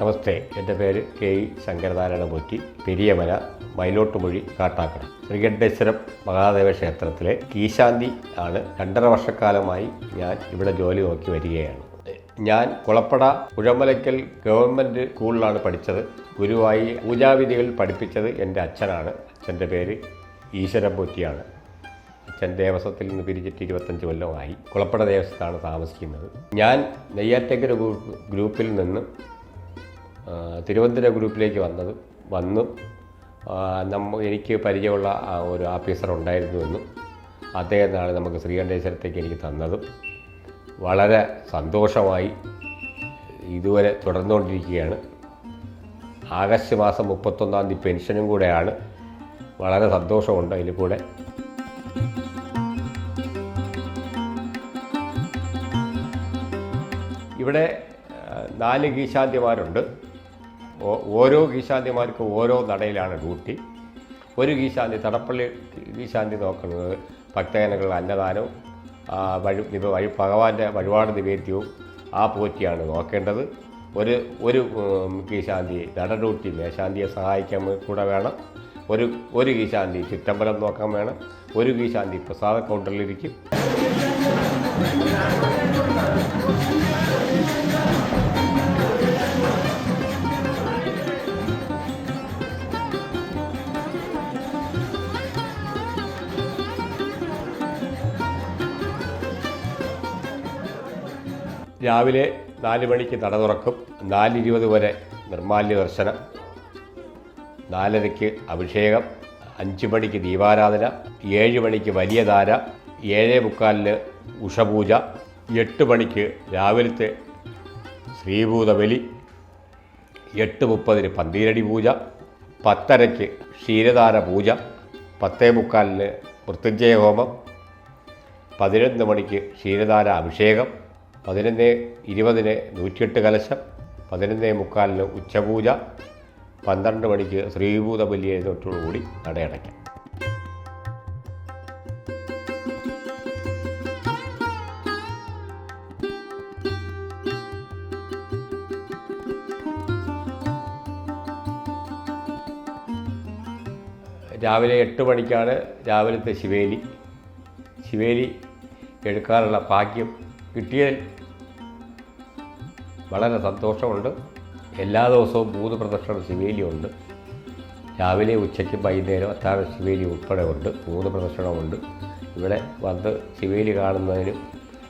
നമസ്തേ. എന്റെ പേര് K E Sankaranarayana Potti Periyamala Mayilottumozhi Kattakada. Sreekanteswaram Mahadeva ക്ഷേത്രത്തിലെ കീശാന്തി ആണ് രണ്ടര വർഷക്കാലമായി ഞാൻ ഇവിടെ ജോലി നോക്കി വരികയാണ്. ഞാൻ കുളപ്പട കുഴമലയ്ക്കൽ ഗവൺമെന്റ് സ്കൂളിലാണ് പഠിച്ചത്. ഗുരുവായി പൂജാവിധികൾ പഠിപ്പിച്ചത് എന്റെ അച്ഛനാണ്. അച്ഛന്റെ പേര് ഈശ്വരൻ പോറ്റിയാണ് അച്ഛൻ ദേവസ്വത്തിൽ നിന്ന് പിരിച്ചിട്ട് ഇരുപത്തഞ്ച് കൊല്ലമായി കുളപ്പട ദേവസ്വത്താണ് താമസിക്കുന്നത്. ഞാൻ നെയ്യാറ്റക്കര ഗ്രൂപ്പ് ഗ്രൂപ്പിൽ നിന്ന് തിരുവനന്തപുരം ഗ്രൂപ്പിലേക്ക് വന്നത് വന്നു. നമ്മ എനിക്ക് പരിചയമുള്ള ഒരു ഓഫീസർ ഉണ്ടായിരുന്നുവെന്നും അദ്ദേഹത്തിനാണ് നമുക്ക് ശ്രീകണ്ഠേശ്വരത്തേക്ക് എനിക്ക് തന്നതും. വളരെ സന്തോഷമായി ഇതുവരെ തുടർന്നുകൊണ്ടിരിക്കുകയാണ്. ആഗസ്റ്റ് മാസം മുപ്പത്തൊന്നാം തീയതി പെൻഷനും കൂടെയാണ്. വളരെ സന്തോഷമുണ്ട് അതിൽ കൂടെ. ഇവിടെ നാല് ഗീശാന്തിമാരുണ്ട്. ഓരോ ഗീശാന്തിമാർക്കും ഓരോ നടയിലാണ് ഡ്യൂട്ടി. ഒരു ഗീശാന്തി തടപ്പള്ളി ഗീശാന്തി നോക്കുന്നത് ഭക്തജനങ്ങളുടെ അന്നദാനവും വഴി വഴി ഭഗവാന്റെ വഴിപാട് നിവേദ്യവും ആ പോറ്റിയാണ് നോക്കേണ്ടത്. ഒരു ഒരു ഗീശാന്തി നട ഡ്യൂട്ടി മേശാന്തിയെ സഹായിക്കാൻ കൂടെ വേണം. ഒരു ഒരു ഗീശാന്തി ചിറ്റമ്പലം നോക്കാൻ വേണം. ഒരു ഗീശാന്തി പ്രസാദ കൗണ്ടറിലിരിക്കും. രാവിലെ നാല് മണിക്ക് നട തുറക്കും. നാലിരുപത് വരെ നിർമാല്യ ദർശനം. നാലരയ്ക്ക് അഭിഷേകം. അഞ്ച് മണിക്ക് ദീപാരാധന. ഏഴ് മണിക്ക് വലിയ ധാര ഏഴേ മുക്കാലിന് ഉഷപൂജ. എട്ട് മണിക്ക് രാവിലത്തെ ശ്രീഭൂതബലി. എട്ട് മുപ്പതിന് പന്തീരടി പൂജ. പത്തരയ്ക്ക് ക്ഷീരധാര പൂജ. പത്തേ മുക്കാലിന് മൃത്യുഞ്ജയ ഹോമം പതിനൊന്ന് മണിക്ക് ക്ഷീരധാര അഭിഷേകം. പതിനൊന്ന് ഇരുപതിന് നൂറ്റിയെട്ട് കലശം പതിനൊന്ന് മുക്കാലിന് ഉച്ചപൂജ പന്ത്രണ്ട് മണിക്ക് ശ്രീഭൂത ബലിയെ തൊട്ടുകൂടി നടയടയ്ക്കാം. രാവിലെ എട്ട് മണിക്കാണ് രാവിലത്തെ ശിവേലി. ശിവേലി എടുക്കാനുള്ള ഭാഗ്യം കിട്ടിയതിൽ വളരെ സന്തോഷമുണ്ട്. എല്ലാ ദിവസവും മൂന്ന് പ്രദക്ഷിണം ശിവേലിയുണ്ട് രാവിലെ ഉച്ചയ്ക്ക് വൈകുന്നേരം അത്താഴ ശിവേലി ഉൾപ്പെടെ ഉണ്ട്. മൂന്ന് പ്രദക്ഷിണമുണ്ട്. ഇവിടെ വന്ന് ശിവേലി കാണുന്നതിനും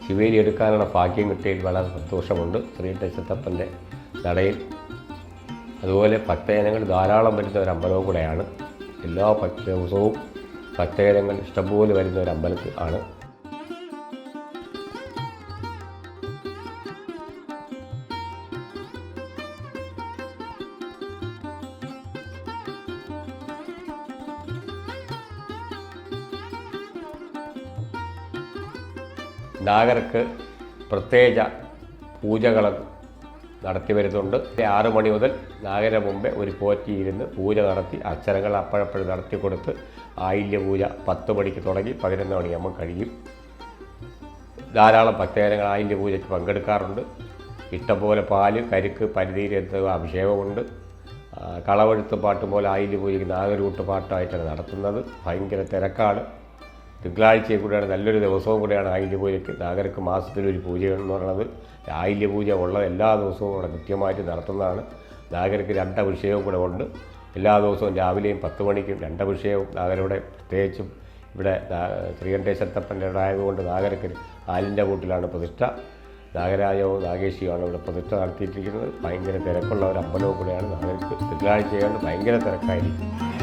ശിവേലി എടുക്കാനുള്ള ഭാഗ്യം കിട്ടിയതിൽ വളരെ സന്തോഷമുണ്ട്. ശ്രീ ശ്രീകൃഷ്ണത്തപ്പന്റെ നടയിൽ. അതുപോലെ ഭക്തജനങ്ങൾ ധാരാളം വരുന്ന ഒരു അമ്പലവും കൂടെയാണ്. എല്ലാ ഭക്ത ദിവസവും ഭക്തജനങ്ങൾ ഇഷ്ടംപോലെ വരുന്ന ഒരു അമ്പലത്തിൽ ആണ്. നാഗർക്ക് പ്രത്യേക പൂജകൾ നടത്തി വരുന്നുണ്ട്. ആറ് മണി മുതൽ നാഗര മുമ്പേ ഒരു പോറ്റിയിരുന്ന് പൂജ നടത്തി അക്ഷരങ്ങൾ അപ്പോഴപ്പോഴും നടത്തി കൊടുത്ത് ആയില്യ പൂജ പത്ത് മണിക്ക് തുടങ്ങി പതിനൊന്ന് മണിയാകുമ്പോൾ കഴിയും. ധാരാളം ഭക്തജനങ്ങൾ ആയില്യ പൂജയ്ക്ക് പങ്കെടുക്കാറുണ്ട്. ഇഷ്ടംപോലെ പാൽ കരുക്ക് പരിധിയിൽ എന്ത് അഭിഷേകമുണ്ട്. കളവെഴുത്ത് പാട്ട് പോലെ ആയില്യ പൂജയ്ക്ക് നാഗരൂട്ട് പാട്ടായിട്ടാണ് നടത്തുന്നത്. ഭയങ്കര തിരക്കാണ്. തിങ്കളാഴ്ചയും കൂടെയാണ് നല്ലൊരു ദിവസവും കൂടെയാണ് ആയില്യ പൂജയ്ക്ക് നാഗർക്ക് മാസത്തിലൊരു പൂജയെന്ന് പറയുന്നത്. ആയില്യ പൂജ ഉള്ള എല്ലാ ദിവസവും ഇവിടെ കൃത്യമായിട്ട് നടത്തുന്നതാണ്. നാഗർക്ക് രണ്ട് കൂടെ ഉണ്ട്. എല്ലാ ദിവസവും രാവിലെയും പത്ത് മണിക്കും രണ്ട് അഭിഷേകവും പ്രത്യേകിച്ചും ഇവിടെ ശ്രീകണ്ഠേശ്വരത്തപ്പന്റെ ആയതുകൊണ്ട് നാഗർക്ക് ആലിന്റെ കൂട്ടിലാണ് പ്രതിഷ്ഠ. നാഗരാജവും നാഗേശിയുമാണ് ഇവിടെ പ്രതിഷ്ഠ നടത്തിയിട്ടിരിക്കുന്നത്. ഭയങ്കര തിരക്കുള്ള ഒരു അമ്പലവും കൂടെയാണ് നാഗർക്ക് തിങ്കളാഴ്ചയാണ് ഭയങ്കര തിരക്കായിരിക്കും.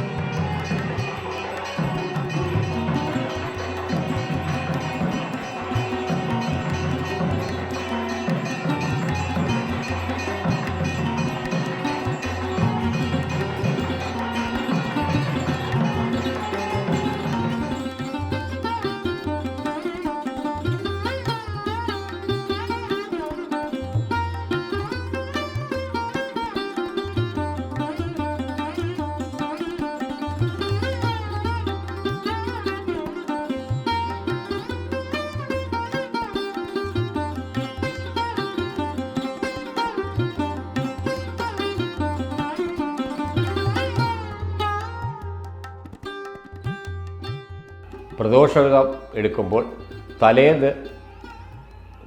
പ്രദോഷവ്രതം എടുക്കുമ്പോൾ തലേന്ന്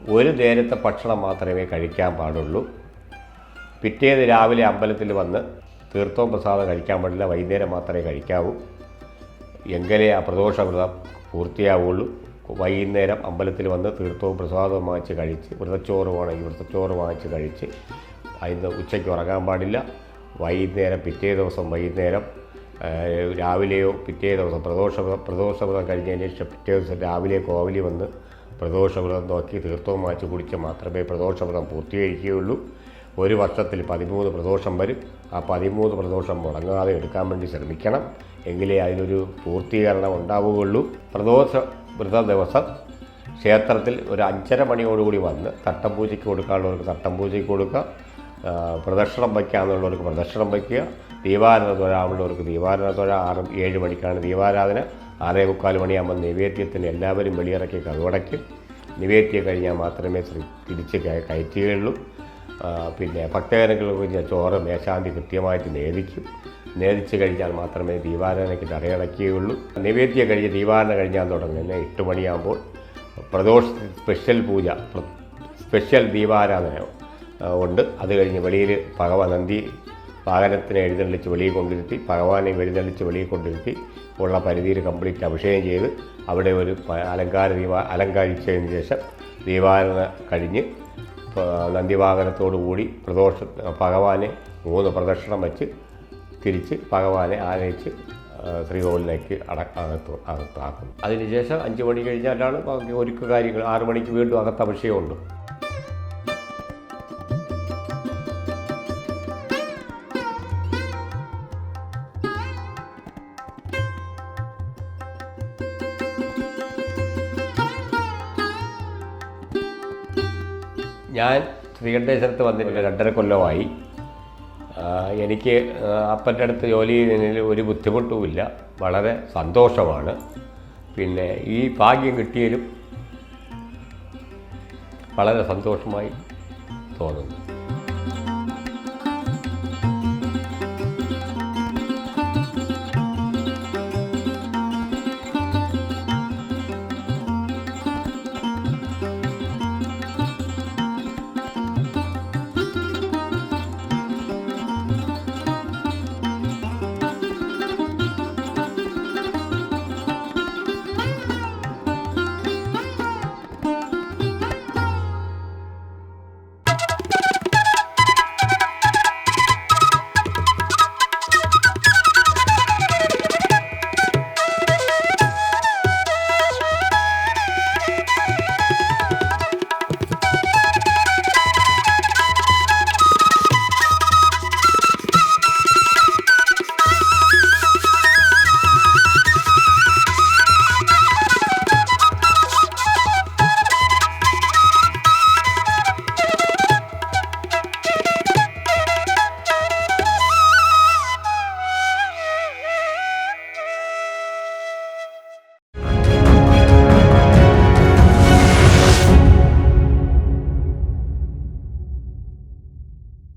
ഒരു നേരത്തെ ഭക്ഷണം മാത്രമേ കഴിക്കാൻ പാടുള്ളൂ. പിറ്റേന്ന് രാവിലെ അമ്പലത്തിൽ വന്ന് തീർത്ഥവും പ്രസാദം കഴിക്കാൻ പാടില്ല വൈകുന്നേരം മാത്രമേ കഴിക്കാവൂ. എങ്കിലേ ആ പ്രദോഷവ്രതം പൂർത്തിയാവുള്ളൂ. വൈകുന്നേരം അമ്പലത്തിൽ വന്ന് തീർത്ഥവും പ്രസാദവും വാങ്ങിച്ച് കഴിച്ച് വ്രതച്ചോറ് വേണമെങ്കിൽ വ്രതച്ചോറ് വാങ്ങിച്ച് കഴിച്ച് അതിന് ഉച്ചയ്ക്ക് ഉറങ്ങാൻ പാടില്ല. വൈകുന്നേരം പിറ്റേ ദിവസം വൈകുന്നേരം രാവിലെയോ പിറ്റേ ദിവസം പ്രദോഷവ്രതം പ്രദോഷവ്രതം കഴിഞ്ഞതിന് ശേഷം പിറ്റേ ദിവസം രാവിലെ കോവിലി വന്ന് പ്രദോഷവ്രതം നോക്കി തീർത്ഥവും മാച്ച് കുടിച്ച് മാത്രമേ പ്രദോഷവ്രതം പൂർത്തീകരിക്കുകയുള്ളൂ. ഒരു വർഷത്തിൽ പതിമൂന്ന് പ്രദോഷം വരും. ആ പതിമൂന്ന് പ്രദോഷം മുടങ്ങാതെ എടുക്കാൻ വേണ്ടി ശ്രമിക്കണം. എങ്കിലേ അതിനൊരു പൂർത്തീകരണം ഉണ്ടാവുകയുള്ളൂ. പ്രദോഷ വ്രത ദിവസം ക്ഷേത്രത്തിൽ ഒരു അഞ്ചര മണിയോടുകൂടി വന്ന് തട്ടം പൂജയ്ക്ക് കൊടുക്കാനുള്ളവർക്ക് തട്ടം പൂജയ്ക്ക് കൊടുക്കുക. പ്രദക്ഷിണം വയ്ക്കാന്നുള്ളവർക്ക് പ്രദക്ഷിണം വയ്ക്കുക. ദീപാരാധന തൊഴാമുള്ളവർക്ക് ദീപാരാധന തൊഴ ആറ് ഏഴ് മണിക്കാണ് ദീപാരാധന. ആറേ മുക്കാൽ മണിയാകുമ്പോൾ നിവേദ്യത്തിന് എല്ലാവരും വെളിയിറക്കി കതുവടയ്ക്കും നിവേദ്യം കഴിഞ്ഞാൽ മാത്രമേ ശ്രീ തിരിച്ച് കയ- കയറ്റുകയുള്ളൂ പിന്നെ ഭക്തജനങ്ങൾക്ക് കഴിഞ്ഞാൽ ചോറ് മേശാന്തി കൃത്യമായിട്ട് നേദിക്കും. നേദിച്ച് കഴിഞ്ഞാൽ മാത്രമേ ദീപാരാധനയ്ക്ക് തടയടക്കുകയുള്ളൂ നിവേദ്യം കഴിഞ്ഞ് ദീപാരാധന കഴിഞ്ഞാൽ തുടങ്ങുന്നത് എട്ട് മണിയാകുമ്പോൾ പ്രദോഷ സ്പെഷ്യൽ പൂജ സ്പെഷ്യൽ ദീപാരാധന ഉണ്ട്. അത് കഴിഞ്ഞ് വെളിയിൽ ഭഗവാൻ നന്ദി വാഹനത്തിനെ എഴുന്നള്ളിച്ച് വെളിയിൽ കൊണ്ടിരുത്തി ഭഗവാനെ എഴുന്നള്ളിച്ച് വെളിയിൽ കൊണ്ടിരുത്തി ഉള്ള പരിധിയിൽ കംപ്ലീറ്റ് അഭിഷേകം ചെയ്ത് അവിടെ ഒരു അലങ്കാര ദീപ അലങ്കരിച്ചതിന് ശേഷം ദീപാരണ കഴിഞ്ഞ് നന്ദിവാഹനത്തോടുകൂടി പ്രദോഷ ഭഗവാനെ മൂന്ന് പ്രദക്ഷിണം വെച്ച് തിരിച്ച് ഭഗവാനെ ആനയിച്ച് ശ്രീകോവിലേക്ക് അട അകത്ത് അകത്താക്കും അതിനുശേഷം അഞ്ച് മണി കഴിഞ്ഞാലാണ് ബാക്കി ഒരുക്ക കാര്യങ്ങൾ ആറ് മണിക്ക് വീണ്ടും അകത്ത് അഭിഷേകമുണ്ട്. ഞാൻ ശ്രീകണ്ഠേശ്വരത്ത് വന്നിട്ടില്ല രണ്ടര കൊല്ലമായി. എനിക്ക് അപ്പന്റെ അടുത്ത് ജോലി ചെയ്യുന്നതിൽ ഒരു ബുദ്ധിമുട്ടുമില്ല. വളരെ സന്തോഷമാണ്. പിന്നെ ഈ ഭാഗ്യം കിട്ടിയാലും വളരെ സന്തോഷമായി തോന്നുന്നു.